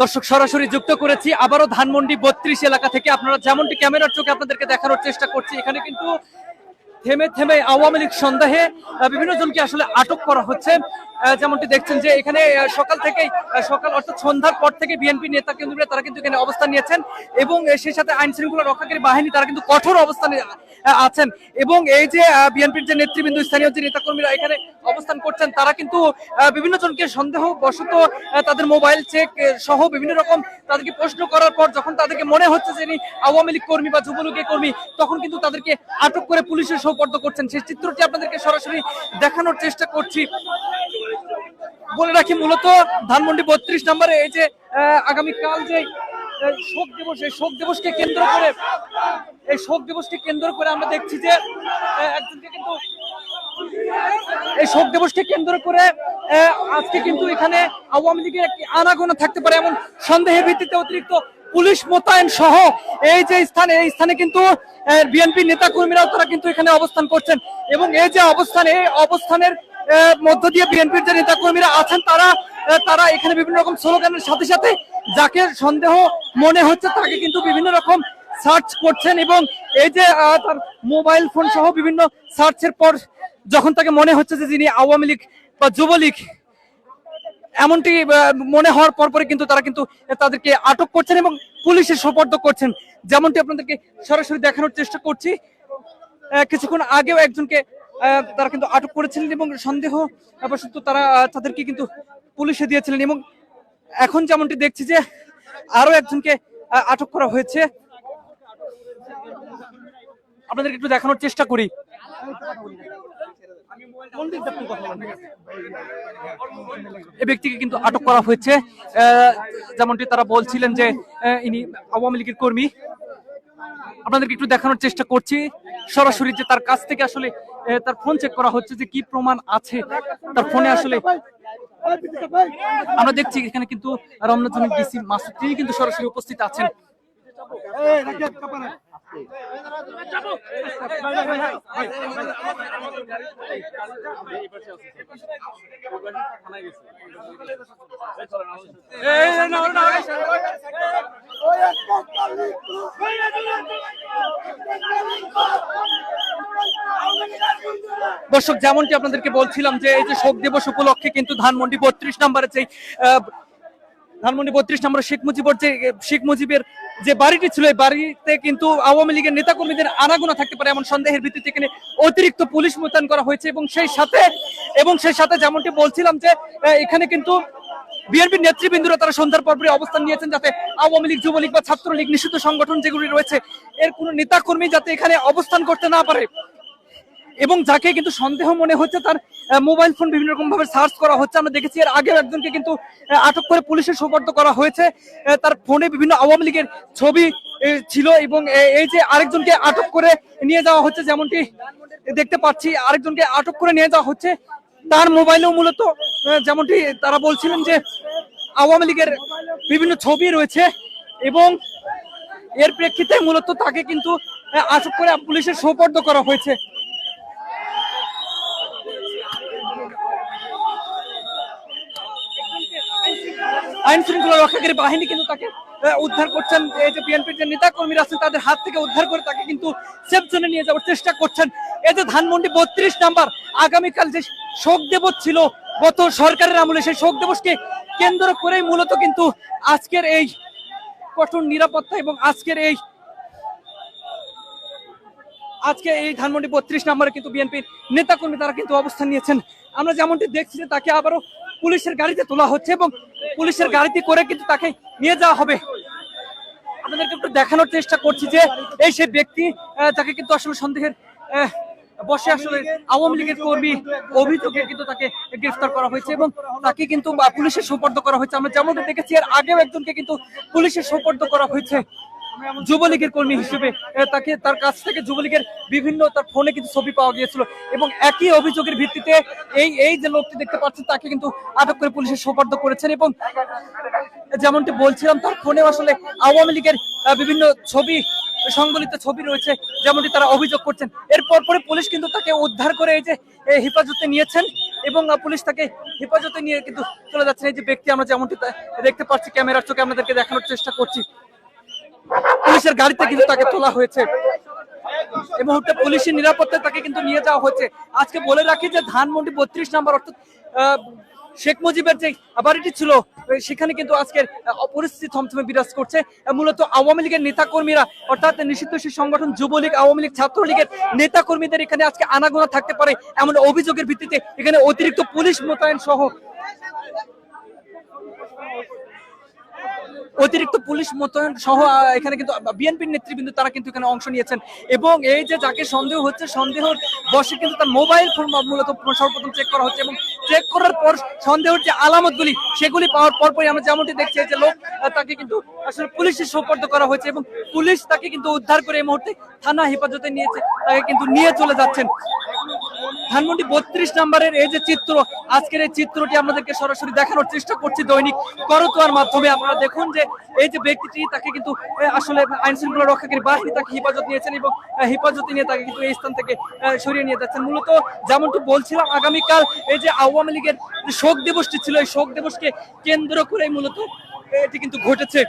দর্শক সরাসরি যুক্ত করেছি। আবারও ধানমন্ডি বত্রিশ এলাকা থেকে আপনারা যেমনটি ক্যামেরার চোখে আপনাদেরকে দেখানোর চেষ্টা করছি এখানে কিন্তু থেমে থেমে আওয়ামী লীগ সন্দেহে বিভিন্ন জনকে আসলে আটক করা হচ্ছে। যেমনটি দেখছেন যে এখানে সকাল আহ, সকাল অর্থাৎ সন্ধ্যার পর থেকে বিএনপি নেতা কেন্দ্রে তারা কিন্তু এখানে অবস্থান নিয়েছেন এবং সেই সাথে আইন শৃঙ্খলা রক্ষাকারী বাহিনী তারা কিন্তু কঠোর অবস্থানে আছেন। এবং এই যে বিএনপির যে নেতৃবৃন্দ, স্থানীয় যে নেতাকর্মীরা এখানে অবস্থান করছেন, তারা কিন্তু বিভিন্ন জনকে সন্দেহ বশত তাদের মোবাইল চেক সহ বিভিন্ন রকম তাদেরকে প্রশ্ন করার পর যখন তাদেরকে মনে হচ্ছে যে আওয়ামী লীগ কর্মী বা যুবলীগের কর্মী, তখন কিন্তু তাদেরকে আটক করে পুলিশের সৌপর্দ করছেন। সেই চিত্রটি আপনাদেরকে সরাসরি দেখানোর চেষ্টা করছি। বলে রাখি, মূলত ধানমন্ডি বত্রিশ নম্বরে এই যে আগামীকাল যে শোক দিবস, এই শোক দিবসকে কেন্দ্র করে, এই শোক দিবসকে কেন্দ্র করে আমরা দেখছি যে একজনকে কিন্তু, এই শোক দিবসকে কেন্দ্র করে আজকে কিন্তু এখানে আওয়ামী লীগের একটি আনাগোনা থাকতে পারে এমন সন্দেহের ভিত্তিতে অতিরিক্ত পুলিশ মোতায়েন সহ এই যে স্থানে, এই স্থানে কিন্তু বিএনপি নেতা কর্মীরাও তারা কিন্তু এখানে অবস্থান করছেন। এবং এই যে অবস্থান, এই অবস্থানের মধ্য দিয়ে বিএনপির যে নেতা কর্মীরা আছেন, তারা তারা এখানে বিভিন্ন রকম স্লোগানের সাথে সাথে যাকে সন্দেহ মনে হচ্ছে, তাকে কিন্তু বিভিন্ন রকম সার্চ করছেন এবং এই যে তার মোবাইল ফোন সহ বিভিন্ন সার্চের পর যখন তাকে মনে হচ্ছে যে যিনি আওয়ামী লীগ বা যুবলীগ, এমনটি মনে হওয়ার পরপরই কিন্তু তারা কিন্তু তাদেরকে আটক করছেন এবং পুলিশের সোপর্দ করছেন। যেমনটি আপনাদেরকে সরাসরি দেখানোর চেষ্টা করছি। কিছুক্ষণ আগেও একজনকে তারা কিন্তু আটক করেছিলেন এবং সন্দেহ অবশ্য তারা তাদেরকে কিন্তু পুলিশে দিয়েছিলেন এবং এখন যেমনটি দেখছি যে আরও একজনকে আটক করা হয়েছে। আপনাদেরকে একটু দেখানোর চেষ্টা করি। ব্যক্তিকে কিন্তু আটক করা হয়েছে। যেমনটি তারা বলছিলেন যে ইনি আওয়ামী লীগের কর্মী। আপনাদেরকে একটু দেখানোর চেষ্টা করছি। সরাসরি যে তার কাছ থেকে আসলে তার ফোন চেক করা হচ্ছে যে কি প্রমাণ আছে তার ফোনে আসলে আমরা দেখছি এখানে কিন্তু রমনাথনী ডিসি মাসুদ তিনি কিন্তু সরাসরি উপস্থিত আছেন দর্শক, যেমনটি আপনাদেরকে বলছিলাম যে এই যে শোক দিবস উপলক্ষে কিন্তু ধানমন্ডি বত্রিশ নম্বরে যে ধানমন্ডি বত্রিশ নম্বরে শেখ মুজিবর যে, শেখ মুজিবের যে বাড়িটি ছিল, এই বাড়িতে কিন্তু আওয়ামী লীগের নেতাকর্মীদের আনাগোনা থাকতে পারে এমন সন্দেহের ভিত্তিতে এখানে অতিরিক্ত পুলিশ মোতায়েন করা হয়েছে এবং সেই সাথে, এবং সেই সাথে যেমনটি বলছিলাম যে এখানে কিন্তু বিএনপির নেতৃবৃন্দরা তারা সন্ধ্যার পরপরই অবস্থান নিয়েছেন যাতে আওয়ামী লীগ, যুবলীগ বা ছাত্রলীগ, নিষিদ্ধ সংগঠন যেগুলি রয়েছে। এর কোনো নেতাকর্মী যাতে এখানে অবস্থান করতে না পারে। এবং যাকে কিন্তু সন্দেহ মনে হচ্ছে তার মোবাইল ফোন বিভিন্ন রকম ভাবে সার্চ করা হচ্ছে। আমরা দেখেছি এর আগেও একজনকে কিন্তু আটক করে পুলিশের সোপর্দ করা হয়েছে। তার ফোনে বিভিন্ন আওয়ামী লীগের ছবি ছিল এবং এই যে আরেকজনকে আটক করে নিয়ে যাওয়া হচ্ছে যেমনটি দেখতে পাচ্ছি, আরেকজনকে আটক করে নিয়ে যাওয়া হচ্ছে। তার মোবাইলেও মূলত যেমনটি তারা বলছিলেন যে আওয়ামী লীগের বিভিন্ন ছবি রয়েছে এবং এর প্রেক্ষিতে মূলত তাকে কিন্তু আটক করে পুলিশের সোপর্দ করা হয়েছে। আইন শৃঙ্খলা রক্ষাকারী বাহিনী কিন্তু তাকে উদ্ধার করছেন, এই যে বিএনপির যে নেতা কর্মীরা আছেন, তাদের হাত থেকে উদ্ধার করে তাকে কিন্তু সেফ জোনে নিয়ে যাওয়ার চেষ্টা করছেন। এই যে ধানমন্ডি বত্রিশ নাম্বার, আগামীকাল যে শোক দিবস ছিল গত সরকারের আমলে সেই শোক দিবসকে কেন্দ্র করেই মূলত কিন্তু আজকের এই কঠোর নিরাপত্তা এবং আজকের এই আজকে এই ধানমন্ডি বত্রিশ নম্বরে কিন্তু বিএনপির নেতাকর্মী তারা কিন্তু অবস্থান নিয়েছেন। আমরা যেমনটি দেখছি যে তাকে আবারও পুলিশের গাড়িতে তোলা হচ্ছে এবং পুলিশের গাড়িতে করে কিন্তু তাকে নিয়ে যাওয়া হবে। আপনাদেরকে একটু দেখানোর চেষ্টা করছি যে এই সে ব্যক্তি যাকে কিন্তু আসলে সন্দেহের বসে আসলে আওয়ামী লীগের কর্মী অভিযোগে কিন্তু তাকে গ্রেফতার করা হয়েছে এবং তাকে কিন্তু পুলিশের সোপর্দ করা হয়েছে। আমরা যেমনটা দেখেছি, এর আগেও একজনকে কিন্তু পুলিশের সোপর্দ করা হয়েছে। যুবলীগের কর্মী হিসেবে তাকে, তার কাছ থেকে যুবলীগের বিভিন্ন তার ফোনে কিন্তু ছবি পাওয়া গিয়েছিল এবং একই অভিযোগের ভিত্তিতে এই এই যে লোকটি দেখতে পাচ্ছেন, তাকে কিন্তু আটক করে পুলিশের সোপর্দ করেছেন এবং যেমনটি বলছিলাম, তার ফোনে আসলে আওয়ামী লীগের বিভিন্ন ছবি সংবলিত ছবি রয়েছে, যেমনটি তারা অভিযোগ করছেন। এরপর পরে পুলিশ কিন্তু তাকে উদ্ধার করে এই যে হেফাজতে নিয়েছেন এবং পুলিশ তাকে হেফাজতে নিয়ে কিন্তু চলে যাচ্ছেন। এই যে ব্যক্তি আমরা যেমনটি দেখতে পাচ্ছি, ক্যামেরার চোখে আপনাদেরকে দেখানোর চেষ্টা করছি। পুলিশের গাড়িতে কিন্তু তাকে তোলা হয়েছে। এই মুহূর্তে পুলিশের নিরাপত্তায় তাকে কিন্তু নিয়ে যাওয়া হচ্ছে আজকে বলে রাখি যে ধানমন্ডি বত্রিশ নাম্বার অর্থাৎ শেখ মুজিবের যে বাড়িটি ছিল সেখানে কিন্তু আজকের পরিস্থিতি থমথমে বিরাজ করছে। মূলত আওয়ামী লীগের নেতা কর্মীরা অর্থাৎ নিষিদ্ধ সংগঠন যুবলীগ, আওয়ামী লীগ ছাত্রলীগের নেতা কর্মীদের এখানে আজকে আনাগোনা থাকতে পারে এমন অভিযোগের ভিত্তিতে এখানে অতিরিক্ত পুলিশ মোতায়েন সহ অতিরিক্ত পুলিশ মোতায়েন সহ এখানে কিন্তু বিএনপির নেতৃবৃন্দ তারা কিন্তু এখানে অংশ নিয়েছেন। এবং এই যে যাকে সন্দেহ হচ্ছে, সন্দেহর বসে কিন্তু তার মোবাইল ফোন মূলত সর্বপ্রথম চেক করা হচ্ছে এবং চেক করার পর সন্দেহের যে আলামতগুলি, সেগুলি পাওয়ার পরপরই আমরা যেমনটি দেখছি যে লোক তাকে কিন্তু আসলে পুলিশের সোপর্দ করা হয়েছে এবং পুলিশ তাকে কিন্তু উদ্ধার করে এই মুহূর্তে থানা হেফাজতে নিয়েছে, তাকে কিন্তু নিয়ে চলে যাচ্ছেন। ধানমন্ডি বত্রিশ নাম্বারের এই যে চিত্র, আজকের এই চিত্রটি আপনাদেরকে সরাসরি দেখানোর চেষ্টা করছি দৈনিক করতোয়ার মাধ্যমে। আপনারা দেখুন যে এই যে ব্যক্তিটি তাকে কিন্তু আসলে আইন শৃঙ্খলা রক্ষাকারী বাহিনী তাকে হেফাজত নিয়েছেন এবং হেফাজতে নিয়ে তাকে কিন্তু এই স্থান থেকে সরিয়ে নিয়ে যাচ্ছেন। মূলত যেমনটি বলছিলাম, আগামীকাল এই যে আওয়ামী লীগের শোক দিবসটি ছিল, এই শোক দিবসকে কেন্দ্র করে মূলত এটি কিন্তু ঘটেছে।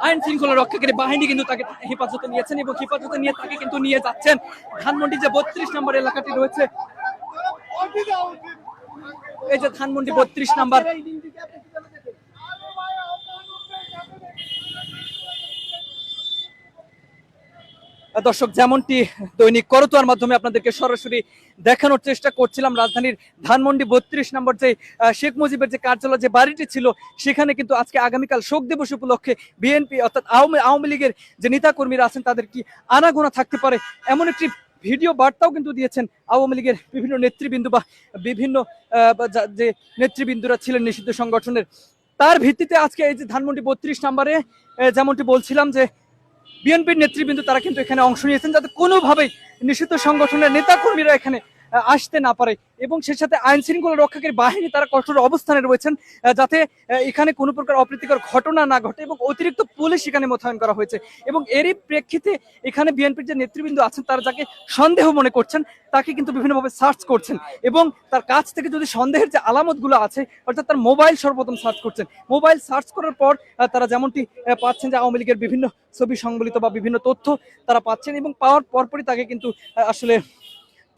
আইন শৃঙ্খলা রক্ষাকারী বাহিনী কিন্তু তাকে হেফাজতে নিয়েছেন এবং হেফাজতে নিয়ে তাকে কিন্তু নিয়ে যাচ্ছেন। ধানমন্ডি যে বত্রিশ নম্বর এলাকাটি রয়েছে এই যে ধানমন্ডি বত্রিশ নাম্বার দর্শক, যেমনটি দৈনিক করতোয়ার মাধ্যমে আপনাদেরকে সরাসরি দেখানোর চেষ্টা করছিলাম, রাজধানীর ধানমন্ডি বত্রিশ নম্বর যে শেখ মুজিবের যে কার্যালয়, যে বাড়িটি ছিল, সেখানে কিন্তু আজকে আগামীকাল শোক দিবস উপলক্ষে বিএনপি, অর্থাৎ আওয়ামী আওয়ামী লীগের যে নেতাকর্মীরা আছেন, তাদের কি আনাগোনা থাকতে পারে? এমন একটি ভিডিও বার্তাও কিন্তু দিয়েছেন আওয়ামী লীগের বিভিন্ন নেতৃবৃন্দ বা বিভিন্ন যে নেতৃবৃন্দরা ছিলেন নিষিদ্ধ সংগঠনের। তার ভিত্তিতে আজকে এই যে ধানমন্ডি বত্রিশ নম্বরে যেমনটি বলছিলাম যে বিএনপির নেতৃবৃন্দ তারা কিন্তু এখানে অংশ নিয়েছেন যাতে কোনোভাবেই নিষিদ্ধ সংগঠনের নেতাকর্মীরা এখানে আসতে না পারে। এবং সেই সাথে আইন শৃঙ্খলা রক্ষাকারী বাহিনী তারা কঠোর অবস্থানে রয়েছেন যাতে এখানে কোনো প্রকার অপ্রীতিকর ঘটনা না ঘটে এবং অতিরিক্ত পুলিশ এখানে মোতায়েন করা হয়েছে। এবং এরই প্রেক্ষিতে এখানে বিএনপির যে নেতৃবৃন্দ আছেন, তারা যাকে সন্দেহ মনে করছেন, তাকে কিন্তু বিভিন্নভাবে সার্চ করছেন। এবং তার কাছ থেকে যদি সন্দেহের যে আলামতগুলো আছে, অর্থাৎ তার মোবাইল সর্বপ্রথম সার্চ করছেন। মোবাইল সার্চ করার পর তারা যেমনটি পাচ্ছেন যে আওয়ামী লীগের বিভিন্ন ছবি সংবলিত বা বিভিন্ন তথ্য তারা পাচ্ছেন এবং পাওয়ার পরপরই তাকে কিন্তু আসলে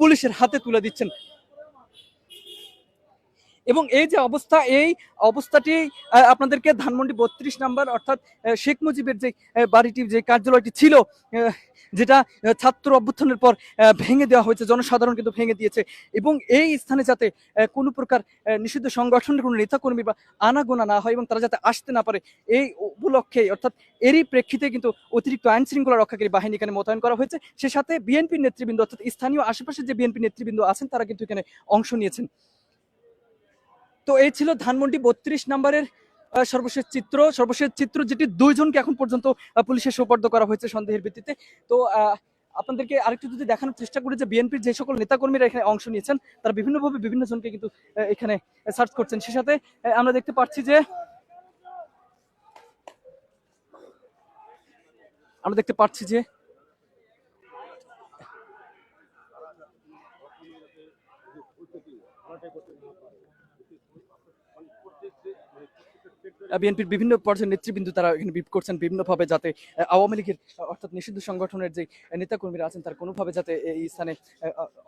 পুলিশের হাতে তুলে দিচ্ছেন। এবং এই যে অবস্থা, এই অবস্থাটি আপনাদেরকে ধানমন্ডি বত্রিশ নাম্বার অর্থাৎ শেখ মুজিবের যে বাড়িটি যে কার্যালয়টি ছিল যেটা ছাত্র অভ্যুত্থানের পর ভেঙে দেওয়া হয়েছে, জনসাধারণ কিন্তু ভেঙে দিয়েছে এবং এই স্থানে যাতে কোনো প্রকার নিষিদ্ধ সংগঠনের কোনো নেতাকর্মী বা আনাগোনা না হয় এবং তারা যাতে আসতে না পারে, এই উপলক্ষে, অর্থাৎ এরই প্রেক্ষিতে কিন্তু অতিরিক্ত আইন শৃঙ্খলা রক্ষাকারী বাহিনী এখানে মোতায়েন করা হয়েছে। সে সাথে বিএনপির নেতৃবৃন্দ অর্থাৎ স্থানীয় আশেপাশে যে বিএনপি নেতৃবৃন্দ আছেন, তারা কিন্তু এখানে অংশ নিয়েছেন। তো এই ছিল ধানমন্ডি বত্রিশ নম্বরের সর্বশেষ চিত্র। সর্বশেষ চিত্র যেটি দুইজনকে এখন পর্যন্ত পুলিশের সোপর্দ করা হয়েছে সন্দেহের ভিত্তিতে। তো আপনাদেরকে আরেকটু যদি দেখানোর চেষ্টা করি যে বিএনপির যে সকল নেতাকর্মীরা এখানে অংশ নিয়েছেন, তারা বিভিন্নভাবে বিভিন্ন জনকে কিন্তু এখানে সার্চ করছেন। সে সাথে আমরা দেখতে পাচ্ছি যে, আমরা দেখতে পাচ্ছি যে বিএনপির বিভিন্ন পর্যায়ের নেতৃবৃন্দ তারা এখানে বিপ করছেন বিভিন্নভাবে যাতে আওয়ামী লীগের অর্থাৎ নিষিদ্ধ সংগঠনের যে নেতাকর্মীরা আছেন তার কোনোভাবে যাতে এই স্থানে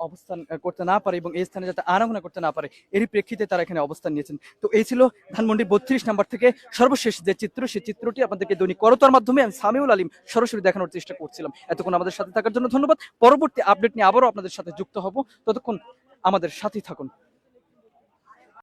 অবস্থান করতে না পারে এবং এই স্থানে যাতে আনাগোনা করতে না পারে, এরই প্রেক্ষিতে তারা এখানে অবস্থান নিয়েছেন। তো এই ছিল ধানমন্ডি বত্রিশ নাম্বার থেকে সর্বশেষ যে চিত্র, সেই চিত্রটি আপনাদেরকে দৈনিক করতার মাধ্যমে আমি সামিউল আলিম সরাসরি দেখানোর চেষ্টা করছিলাম। এতক্ষণ আমাদের সাথে থাকার জন্য ধন্যবাদ। পরবর্তী আপডেট নিয়ে আবারও আপনাদের সাথে যুক্ত হব। ততক্ষণ আমাদের সাথে থাকুন।